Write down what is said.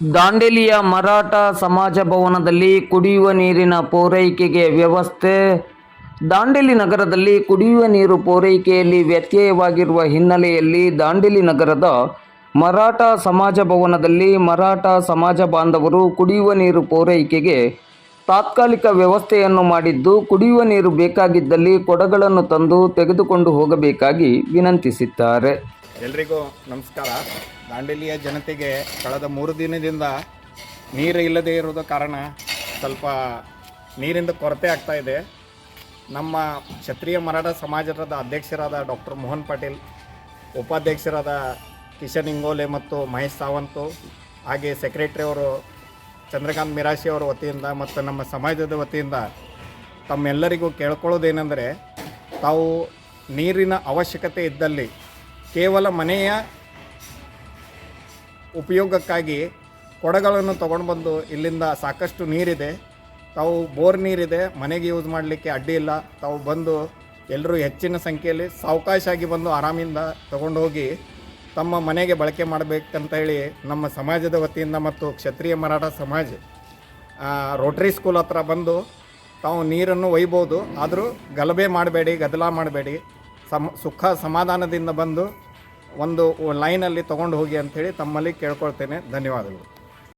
ದಾಂಡೇಲಿಯ ಮರಾಠ ಸಮಾಜ ಭವನದಲ್ಲಿ ಕುಡಿಯುವ ನೀರಿನ ಪೂರೈಕೆಗೆ ವ್ಯವಸ್ಥೆ. ದಾಂಡೇಲಿ ನಗರದಲ್ಲಿ ಕುಡಿಯುವ ನೀರು ಪೂರೈಕೆಯಲ್ಲಿ ವ್ಯತ್ಯಯವಾಗಿರುವ ಹಿನ್ನೆಲೆಯಲ್ಲಿ ದಾಂಡೇಲಿ ನಗರದ ಮರಾಠ ಸಮಾಜ ಭವನದಲ್ಲಿ ಮರಾಠ ಸಮಾಜ ಬಾಂಧವರು ಕುಡಿಯುವ ನೀರು ಪೂರೈಕೆಗೆ ತಾತ್ಕಾಲಿಕ ವ್ಯವಸ್ಥೆಯನ್ನು ಮಾಡಿದ್ದು, ಕುಡಿಯುವ ನೀರು ಬೇಕಾಗಿದ್ದಲ್ಲಿ ಕೊಡಗಳನ್ನು ತಂದು ತೆಗೆದುಕೊಂಡು ಹೋಗಬೇಕಾಗಿ ವಿನಂತಿಸಿದ್ದಾರೆ. ಎಲ್ರಿಗೂ ನಮಸ್ಕಾರ. ದಾಂಡೇಲಿಯ ಜನತೆಗೆ ಕಳೆದ ಮೂರು ದಿನದಿಂದ ನೀರು ಇಲ್ಲದೇ ಇರೋದ ಕಾರಣ ಸ್ವಲ್ಪ ನೀರಿಂದ ಕೊರತೆ ಆಗ್ತಾ ಇದೆ. ನಮ್ಮ ಕ್ಷತ್ರಿಯ ಮರಾಠ ಸಮಾಜದ ಅಧ್ಯಕ್ಷರಾದ ಡಾಕ್ಟರ್ ಮೋಹನ್ ಪಾಟೀಲ್, ಉಪಾಧ್ಯಕ್ಷರಾದ ಕಿಶನ್ ಇಂಗೋಲೆ ಮತ್ತು ಮಹೇಶ್ ಸಾವಂತು, ಹಾಗೆ ಸೆಕ್ರೆಟರಿ ಅವರು ಚಂದ್ರಕಾಂತ್ ಮಿರಾಶಿ ಅವರ ವತಿಯಿಂದ ಮತ್ತು ನಮ್ಮ ಸಮಾಜದ ವತಿಯಿಂದ ತಮ್ಮೆಲ್ಲರಿಗೂ ಕೇಳ್ಕೊಳ್ಳೋದೇನೆಂದರೆ ತಾವು ನೀರಿನ ಅವಶ್ಯಕತೆ ಇದ್ದಲ್ಲಿ ಕೇವಲ ಮನೆಯ ಉಪಯೋಗಕ್ಕಾಗಿ ಕೊಡಗಳನ್ನು ತೊಗೊಂಡು ಬಂದು ಇಲ್ಲಿಂದ ಸಾಕಷ್ಟು ನೀರಿದೆ. ತಾವು ಬೋರ್ ನೀರಿದೆ, ಮನೆಗೆ ಯೂಸ್ ಮಾಡಲಿಕ್ಕೆ ಅಡ್ಡಿ ಇಲ್ಲ. ತಾವು ಬಂದು ಎಲ್ಲರೂ ಹೆಚ್ಚಿನ ಸಂಖ್ಯೆಯಲ್ಲಿ ಸಾವಕಾಶಾಗಿ ಬಂದು ಆರಾಮಿಂದ ತಗೊಂಡು ಹೋಗಿ ತಮ್ಮ ಮನೆಗೆ ಬಳಕೆ ಮಾಡಬೇಕಂತ ಹೇಳಿ ನಮ್ಮ ಸಮಾಜದ ವತಿಯಿಂದ ಮತ್ತು ಕ್ಷತ್ರಿಯ ಮರಾಠ ಸಮಾಜ ರೋಟರಿ ಸ್ಕೂಲ್ ಹತ್ರ ಬಂದು ತಾವು ನೀರನ್ನು ಒಯ್ಬೋದು. ಆದರೂ ಗಲಭೆ ಮಾಡಬೇಡಿ, ಗದ್ದಲ ಮಾಡಬೇಡಿ. ಸಮ ಸುಖ ಸಮಾಧಾನದಿಂದ ಬಂದು ಒಂದು ಲೈನಲ್ಲಿ ತೊಗೊಂಡು ಹೋಗಿ ಅಂಥೇಳಿ ತಮ್ಮಲ್ಲಿ ಕೇಳ್ಕೊಳ್ತೇನೆ. ಧನ್ಯವಾದಗಳು.